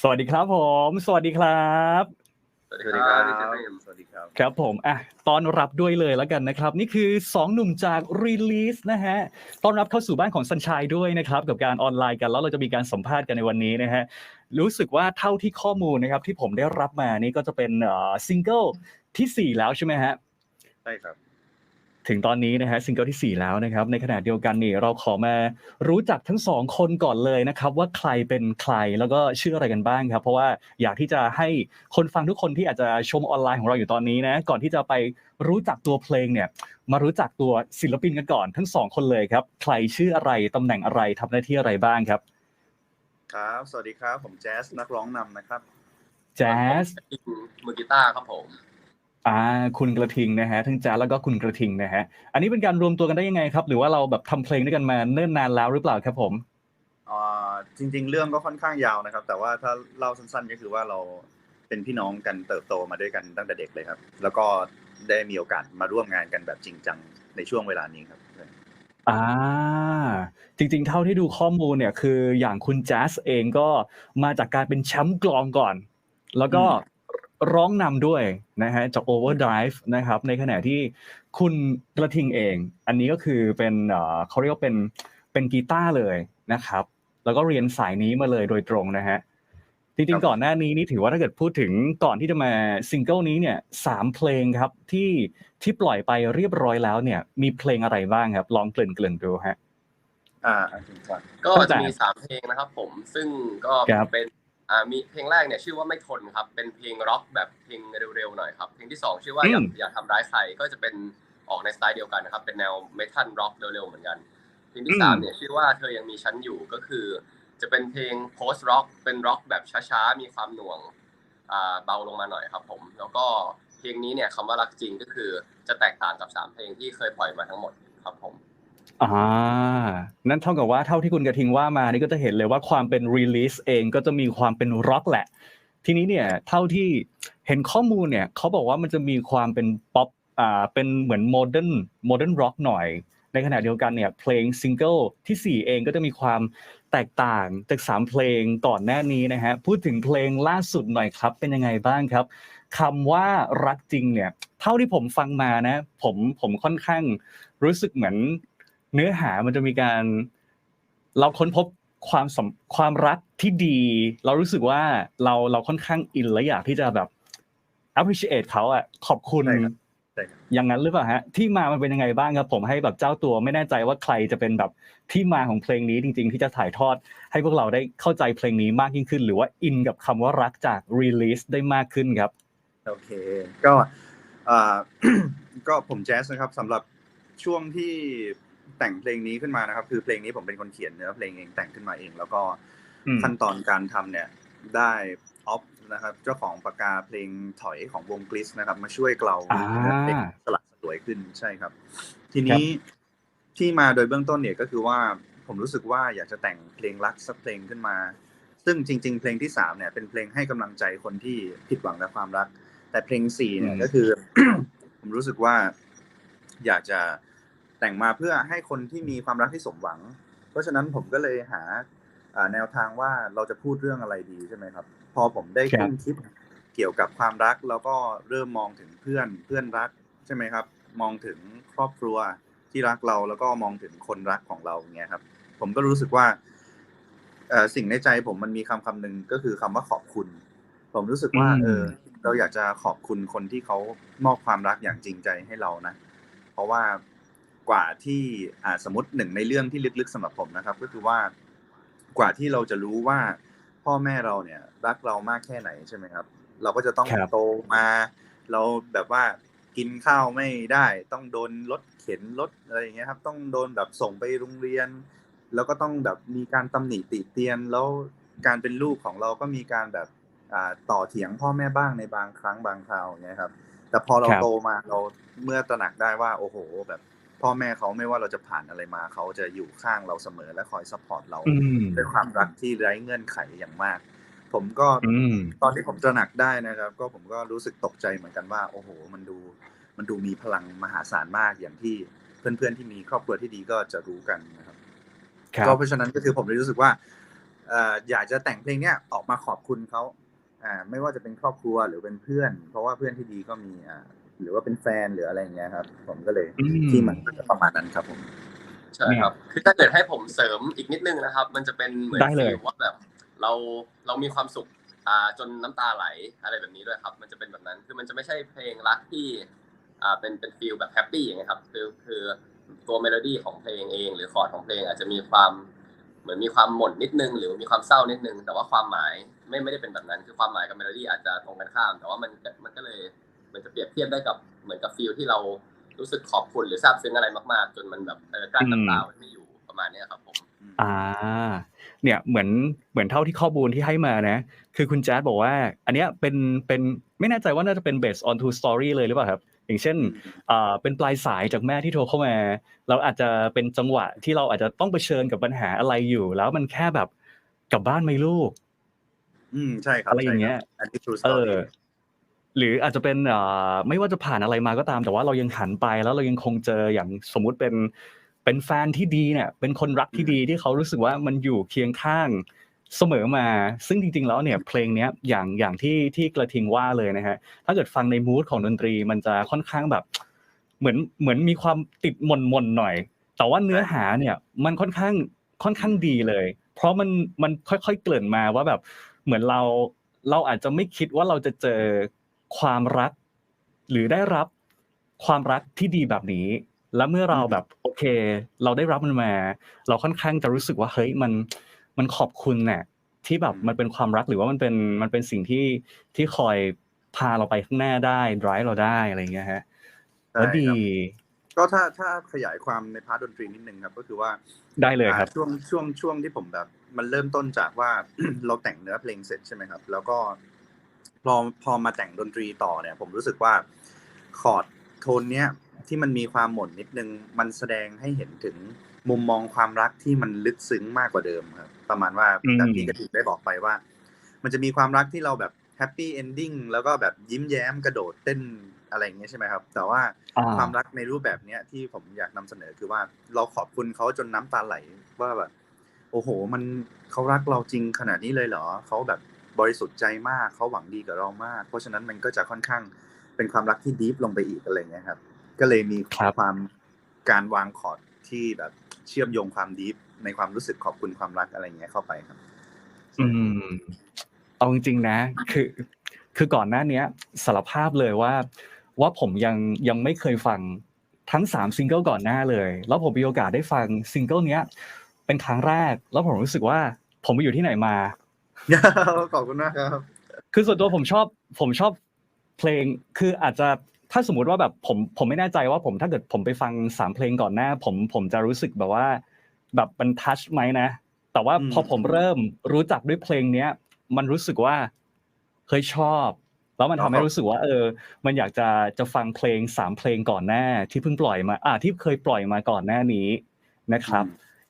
สวัสดีครับผม สวัสดีครับ สวัสดีครับพี่เจมส์สวัสดีครับ ครับผม อะ ต้อนรับด้วยเลยแล้วกันนะครับ นี่คือ 2 หนุ่มจาก Release นะฮะ ต้อนรับเข้าสู่บ้านของสัญชัยด้วยนะครับ กับการออนไลน์กัน แล้วเราจะมีการสัมภาษณ์กันในวันนี้นะฮะ รู้สึกว่าเท่าที่ข้อมูลนะครับที่ผมได้รับมานี่ก็จะเป็นซิงเกิลที่ 4 แล้วใช่ไหมฮะ ใช่ครับ ถึงตอนนี้นะฮะซิงเกิลที่ 4 แล้วนะครับ ในขณะเดียวกันนี่เราขอมารู้จักทั้งสองคนก่อนเลยนะครับ ว่าใครเป็นใครแล้วก็ชื่ออะไรกันบ้างครับ เพราะว่าอยากที่จะให้คนฟังทุกคนที่อาจจะชมออนไลน์ของเราอยู่ตอนนี้นะก่อนที่จะไปรู้จักตัวเพลงเนี่ย มารู้จักตัวศิลปินกันก่อน ทั้งสองคนเลยครับ ใครชื่ออะไรตำแหน่งอะไรทำหน้าที่อะไรบ้างครับ ครับ สวัสดีครับผมแจ๊สนักร้องนำนะครับแจ๊สมือกีตาร์ครับผม อ่าคุณกระทิงนะฮะทั้งแจ๊สแล้วก็คุณกระทิงนะฮะอันนี้เป็นการรวมตัวกันได้ยังไงครับ หรือว่าเราแบบทำเพลงด้วยกันมาเนิ่นนานแล้วหรือเปล่าครับผมอ่าจริง ๆ เรื่องก็ค่อนข้างยาวนะครับ แต่ว่าถ้าเล่าสั้น ๆ ก็คือว่าเราเป็นพี่น้องกันเติบโตมาด้วยกันตั้งแต่เด็กเลยครับ แล้วก็ได้มีโอกาสมาร่วมงานกันแบบจริงจังในช่วงเวลานี้ครับอ่าจริง ๆ เท่าที่ดูข้อมูลเนี่ยคืออย่างคุณแจ๊สเองก็มาจากการเป็นแชมป์กลองก่อน แล้วก็ ร้องนำด้วยนะฮะจาก Overdrive นะครับในขณะที่คุณกระทิงเอง อันนี้ก็คือเป็นเอ่อเขาเรียกว่าเป็นเป็นกีตาร์เลยนะครับ แล้วก็เรียนสายนี้มาเลยโดยตรงนะฮะจริงๆก่อนหน้านี้นี่ถือว่าถ้าเกิดพูดถึงก่อนที่จะมาซิงเกิลนี้เนี่ยสามเพลงครับที่ที่ปล่อยไปเรียบร้อยแล้วเนี่ย มีเพลงอะไรบ้างครับ ลองเกริ่นๆดูฮะอ่าอ่าถึงก่อนก็ตั้งแต่จะมีสามเพลงนะครับผมซึ่งก็ครับเป็น อ่ามีเพลงแรกเนี่ยชื่อว่าไม่ทนครับ เป็นเพลงร็อกแบบเพลงเร็วๆหน่อยครับ เพลงที่สองชื่อว่าอย่าอย่าทำร้ายใครก็จะเป็นออกในสไตล์เดียวกันนะครับ เป็นแนวเมทัลร็อกเร็วๆเหมือนกัน เพลงที่สามเนี่ยชื่อว่าเธอยังมีฉันอยู่ก็คือ จะเป็นเพลงโพสต์ร็อกเป็นร็อกแบบช้าๆมีความหน่วงอ่าเบาลงมาหน่อยครับผม แล้วก็เพลงนี้เนี่ยคำว่ารักจริงก็คือจะแตกต่างกับสามเพลงที่เคยปล่อยมาทั้งหมดครับผม อ่า นั่นเท่ากับว่าเท่าที่คุณกระทิงว่ามานี่ก็จะเห็นเลยว่าความเป็นรีลิสเองก็จะมีความเป็นร็อกแหละ ทีนี้เนี่ยเท่าที่เห็นข้อมูลเนี่ยเขาบอกว่ามันจะมีความเป็นป๊อปอ่าเป็นเหมือนโมเดิร์นโมเดิร์นร็อกหน่อย ในขณะเดียวกันเนี่ยเพลงซิงเกิลที่ 4 เองก็จะมีความแตกต่างจาก 3 เพลงก่อนหน้านี้นะฮะพูดถึงเพลงล่าสุดหน่อยครับ เป็นยังไงบ้างครับคำว่ารักจริงเนี่ยเท่าที่ผมฟังมานะ ผมผมค่อนข้างรู้สึกเหมือน เนื้อหามันจะมีการ เราค้นพบความสำความรักที่ดี เรารู้สึกว่าเราเราค่อนข้างอินและอยากที่จะแบบ appreciate เขาอะขอบคุณใช่ครับใช่ครับอย่างนั้นหรือเปล่าฮะที่มามันเป็นยังไงบ้างครับ ผมให้แบบเจ้าตัวไม่แน่ใจว่าใครจะเป็นแบบที่มาของเพลงนี้จริง ๆ ที่จะถ่ายทอด ให้พวกเราได้เข้าใจเพลงนี้มากยิ่งขึ้น หรือว่าอินกับคำว่ารักจาก release ได้มากขึ้นครับโอเค ก็อ่าก็ผมแจ๊สนะครับสำหรับช่วงที่ แต่งเพลงนี้ขึ้นมานะครับ คือเพลงนี้ผมเป็นคนเขียนเนื้อเพลงเองแต่งขึ้นมาเอง แล้วก็อืมขั้นตอนการทำเนี่ยได้ออฟนะครับเจ้าของปากกาเพลงถอยของวงกลิสนะครับ มาช่วยเกลาอ่าเนื้อเพลงสลักสลวยขึ้นใช่ครับ ทีนี้ที่มาโดยเบื้องต้นเนี่ยก็คือว่าผมรู้สึกว่าอยากจะแต่งเพลงรักสักเพลงขึ้นมา ซึ่งจริง ๆ เพลงที่สามเนี่ยเป็นเพลงให้กำลังใจคนที่ผิดหวังในความรัก แต่เพลงสี่เนี่ยอืมก็คือ ผมรู้สึกว่าอยากจะ แต่งมาเพื่อให้คนที่มีความรักที่สมหวัง เพราะฉะนั้นผมก็เลยหาอ่าแนวทางว่าเราจะพูดเรื่องอะไรดีใช่ไหมครับ พอผมได้ครับขึ้นคิดเกี่ยวกับความรักแล้วก็เริ่มมองถึงเพื่อนเพื่อนรักใช่ไหมครับ มองถึงครอบครัวที่รักเราแล้วก็มองถึงคนรักของเราอย่างเงี้ยครับ ผมก็รู้สึกว่าเอ่อสิ่งในใจผมมันมีคำคำหนึ่งก็คือคำว่าขอบคุณ ผมรู้สึกว่าอืมเออ เราอยากจะขอบคุณคนที่เขามอบความรักอย่างจริงใจให้เรานะ เพราะว่า กว่าที่อ่าสมมติหนึ่งในเรื่องที่ลึกๆสำหรับผมนะครับ ก็คือว่ากว่าที่เราจะรู้ว่าพ่อแม่เราเนี่ยรักเรามากแค่ไหนใช่ไหมครับ เราก็จะต้องครับโตมา เราแบบว่ากินข้าวไม่ได้ ต้องโดนรถเข็นรถอะไรอย่างเงี้ยครับ ต้องโดนแบบส่งไปโรงเรียน แล้วก็ต้องแบบมีการตำหนิติเตียน แล้วการเป็นลูกของเราก็มีการแบบอ่าต่อเถียงพ่อแม่บ้างในบางครั้งบางคราวอย่างเงี้ยครับ แต่พอเราครับโตมาเราเมื่อตระหนักได้ว่า โอ้โห แบบ พ่อแม่เขาไม่ว่าเราจะผ่านอะไรมาเขาจะอยู่ข้างเราเสมอและคอยซัพพอร์ตเราอืมด้วยความรักที่ไร้เงื่อนไขอย่างมาก ผมก็อืมตอนที่ผมตระหนักได้นะครับ ก็ผมก็รู้สึกตกใจเหมือนกันว่า โอ้โห มันดูมันดูมีพลังมหาศาลมากอย่างที่เพื่อนๆที่มีครอบครัวที่ดีก็จะรู้กันนะครับครับก็เพราะฉะนั้นก็คือผมเลยรู้สึกว่าเอ่ออยากจะแต่งเพลงเนี้ยออกมาขอบคุณเขาอ่าไม่ว่าจะเป็นครอบครัวหรือเป็นเพื่อน เพราะว่าเพื่อนที่ดีก็มีอ่า หรือว่าเป็นแฟนหรืออะไรอย่างเงี้ยครับ ผมก็เลยอืมที่มันก็จะประมาณนั้นครับผมใช่ครับ คือถ้าเกิดให้ผมเสริมอีกนิดนึงนะครับ มันจะเป็นเหมือนได้เลยฟีลว่าแบบเราเรามีความสุขอ่าจนน้ำตาไหลอะไรแบบนี้ด้วยครับ มันจะเป็นแบบนั้นคือมันจะไม่ใช่เพลงรักที่อ่าเป็นเป็นฟีลแบบแฮปปี้อย่างเงี้ยครับคือคือตัวเมโลดี้ของเพลงเอง หรือคอร์ดของเพลงอาจจะมีความเหมือนมีความหม่นนิดนึง หรือมีความเศร้านิดนึง แต่ว่าความหมายไม่ไม่ได้เป็นแบบนั้น คือความหมายกับเมโลดี้อาจจะตรงกันข้าม แต่ว่ามันมันก็เลย มันจะเปรียบเทียบได้กับเหมือนกับฟีลที่เรารู้สึกขอบคุณหรือซาบซึ้งอะไรมากๆ จนมันแบบเออกลั้นน้ำตาไว้ไม่อยู่ประมาณเนี้ยครับผมอ่า เนี่ยเหมือนเหมือนเท่าที่ข้อมูลที่ให้มานะ คือคุณแจ๊ดบอกว่า อันเนี้ยเป็นเป็นไม่แน่ใจว่าน่าจะเป็น based on true story เลยหรือเปล่าครับ อย่างเช่นอ่าเป็นปลายสายจากแม่ที่โทรเข้ามา เราอาจจะเป็นจังหวะที่เราอาจจะต้องเผชิญกับปัญหาอะไรอยู่ แล้วมันแค่แบบกลับบ้านไหมลูก อืมใช่ครับอะไรอย่างเงี้ยใช่ครับอันนี้ true เอ story อ หรืออาจจะเป็นเอ่อไม่ว่าจะผ่านอะไรมาก็ตาม แต่ว่าเรายังหันไปแล้วเรายังคงเจออย่างสมมุติเป็นเป็นแฟนที่ดีเนี่ย เป็นคนรักที่ดีที่เขารู้สึกว่ามันอยู่เคียงข้างเสมอมา ซึ่งจริง ๆ แล้วเนี่ยเพลงเนี้ยอย่างอย่างที่ที่กระทิงว่าเลยนะฮะถ้าเกิดฟังในมูดของดนตรีมันจะค่อนข้างแบบ เหมือนเหมือนมีความติดมนมนๆหน่อย แต่ว่าเนื้อหาเนี่ยมันค่อนข้างค่อนข้างดีเลย เพราะมันมันค่อยๆเกริ่นมาว่าแบบเหมือนเราเราอาจจะไม่คิดว่าเราจะเจอ ความรัก หรือได้รับความรักที่ดีแบบนี้ แล้วเมื่อเราแบบโอเค เราได้รับมันมา เราค่อนข้างจะรู้สึกว่าเฮ้ยมันมันขอบคุณน่ะที่แบบมันเป็นความรักหรือว่ามันเป็นมันเป็นสิ่งที่ที่คอยพาเราไปข้างหน้าได้ drive เราได้อะไรอย่างเงี้ยฮะใช่แล้วดีครับก็ถ้าถ้าขยายความในพาร์ทดนตรีนิดนึงครับก็คือว่าได้เลยครับอ่าช่วงช่วงช่วงที่ผมแบบ มันเริ่มต้นจากว่าเราแต่งเนื้อเพลงเสร็จใช่ไหมครับ แล้วก็ พอพอมาแต่งดนตรีต่อเนี่ย ผมรู้สึกว่าคอร์ดโทนเนี้ยที่มันมีความหม่นนิดนึง มันแสดงให้เห็นถึงมุมมองความรักที่มันลึกซึ้งมากกว่าเดิมครับ ประมาณว่าอืมจากที่กระถิ่นได้บอกไปว่า มันจะมีความรักที่เราแบบแฮปปี้เอนดิ้งแล้วก็แบบยิ้มแย้มกระโดดเต้นอะไรอย่างเงี้ยใช่ไหมครับ แต่ว่าอ่าความรักในรูปแบบเนี้ยที่ผมอยากนำเสนอคือว่าเราขอบคุณเขาจนน้ำตาไหลว่าแบบโอ้โห มันเขารักเราจริงขนาดนี้เลยเหรอเขาแบบ บริสุทธิ์ใจมากเขาหวังดีกับเรามาก เพราะฉะนั้นมันก็จะค่อนข้างเป็นความรักที่ดีฟลงไปอีกอะไรเงี้ยครับ ก็เลยมีครับความการวางคอร์ดที่แบบเชื่อมโยงความดีฟในความรู้สึกขอบคุณความรักอะไรเงี้ยเข้าไปครับ อืม เอาจริงๆนะ คือ คือก่อนหน้าเนี้ยสารภาพเลยว่า ว่าผมยังยังไม่เคยฟังทั้งสามซิงเกิลก่อนหน้าเลย แล้วผมมีโอกาสได้ฟังซิงเกิลเนี้ยเป็นครั้งแรก แล้วผมรู้สึกว่า ผมไปอยู่ที่ไหนมา ขอบคุณมากครับ คือส่วนตัวผมชอบผมชอบเพลงคืออาจจะถ้าสมมุติว่าแบบผมผมไม่แน่ใจว่าผมถ้าเกิดผมไปฟังสามเพลงก่อนหน้า ผมผมจะรู้สึกแบบว่า แบบมันทัชไหมนะ แต่ว่าอืมพอผมเริ่มรู้จักด้วยเพลงเนี้ย มันรู้สึกว่าเฮ้ยชอบ แล้วมันทำให้รู้สึกว่า เออ มันอยากจะจะฟังเพลงสามเพลงก่อนหน้า ที่เพิ่งปล่อยมา อ่าที่เคยปล่อยมาก่อนหน้านี้นะครับ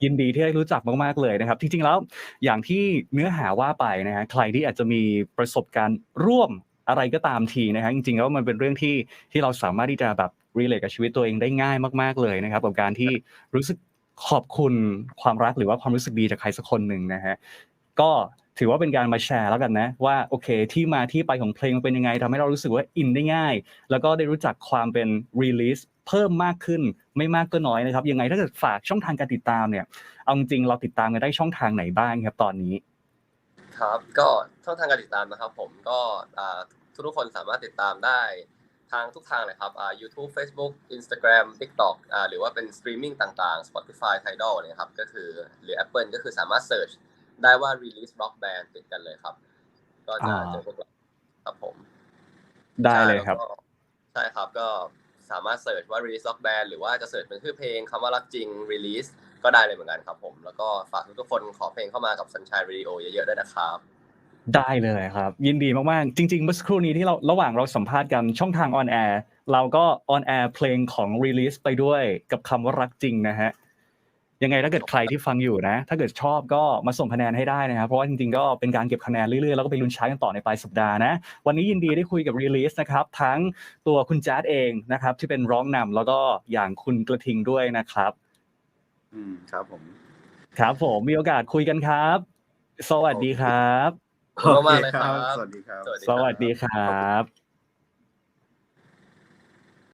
ยินดีที่ได้รู้จักมากๆเลยนะครับ จริงๆแล้วอย่างที่เนื้อหาว่าไปนะฮะใครที่อาจจะมีประสบการณ์ร่วมอะไรก็ตามทีนะฮะจริงๆแล้วมันเป็นเรื่องที่ที่เราสามารถที่จะแบบรีเลทกับชีวิตตัวเองได้ง่ายมากๆเลยนะครับกับการที่รู้สึกขอบคุณความรักหรือว่าความรู้สึกดีจากใครสักคนหนึ่งนะฮะก็ถือว่าเป็นการมาแชร์แล้วกันนะ ว่าโอเค ที่มาที่ไปของเพลงมันเป็นยังไงทำให้เรารู้สึกว่าอินได้ง่าย แล้วก็ได้รู้จักความเป็นรีลิส เพิ่มมากขึ้นไม่มากก็น้อยนะครับ ยังไงถ้าเกิดฝากช่องทางการติดตามเนี่ยเอาจริงๆเราติดตามกันได้ช่องทางไหนบ้างครับตอนนี้ ครับ ก็ช่องทางการติดตามนะครับ ผมก็อ่าทุกๆคนสามารถติดตามได้ทางทุกทางเลยครับอ่า YouTube Facebook Instagram TikTok อ่าหรือว่าเป็นสตรีมมิ่งต่างๆ Spotify Tidal เนี่ยครับก็คือหรือ Apple ก็คือสามารถ Search ได้ว่า Release Rock Band ติดกันเลยครับ ก็จะอ่าเจอพวกเราครับผม ได้เลยครับ ใช่แวก็ใช่ครับก็ สามารถเสิร์ชว่า Release Rock Band หรือว่าจะเสิร์ชเป็นชื่อเพลงคำว่ารักจริง Release ก็ได้เลยเหมือนกันครับผม แล้วก็ฝากทุกๆคนขอเพลงเข้ามากับ Sunshine Radio เยอะๆด้วยนะครับได้เลยครับ ยินดีมากๆ จริงๆเมื่อสักครู่นี้ที่เราระหว่างเราสัมภาษณ์กันช่องทางออนแอร์เราก็ออนแอร์เพลงของ Release ไปด้วยกับคำว่ารักจริงนะฮะ ยังไงถ้าเกิดใครที่ฟังอยู่นะ ถ้าเกิดชอบก็มาส่งคะแนนให้ได้นะครับ เพราะว่าจริงๆก็เป็นการเก็บคะแนนเรื่อยๆ แล้วก็ไปลุ้นใช้กันต่อในปลายสัปดาห์นะ วันนี้ยินดีได้คุยกับ Release นะครับทั้งตัวคุณแจ๊ดเองนะครับที่เป็นร้องนำแล้วก็อย่างคุณกระทิงด้วยนะครับ อืมครับผม ครับผมมีโอกาสคุยกันครับ สวัสดีครับขอบคุณมากๆเลยครับ สวัสดีครับ สวัสดีสวัสดีครับ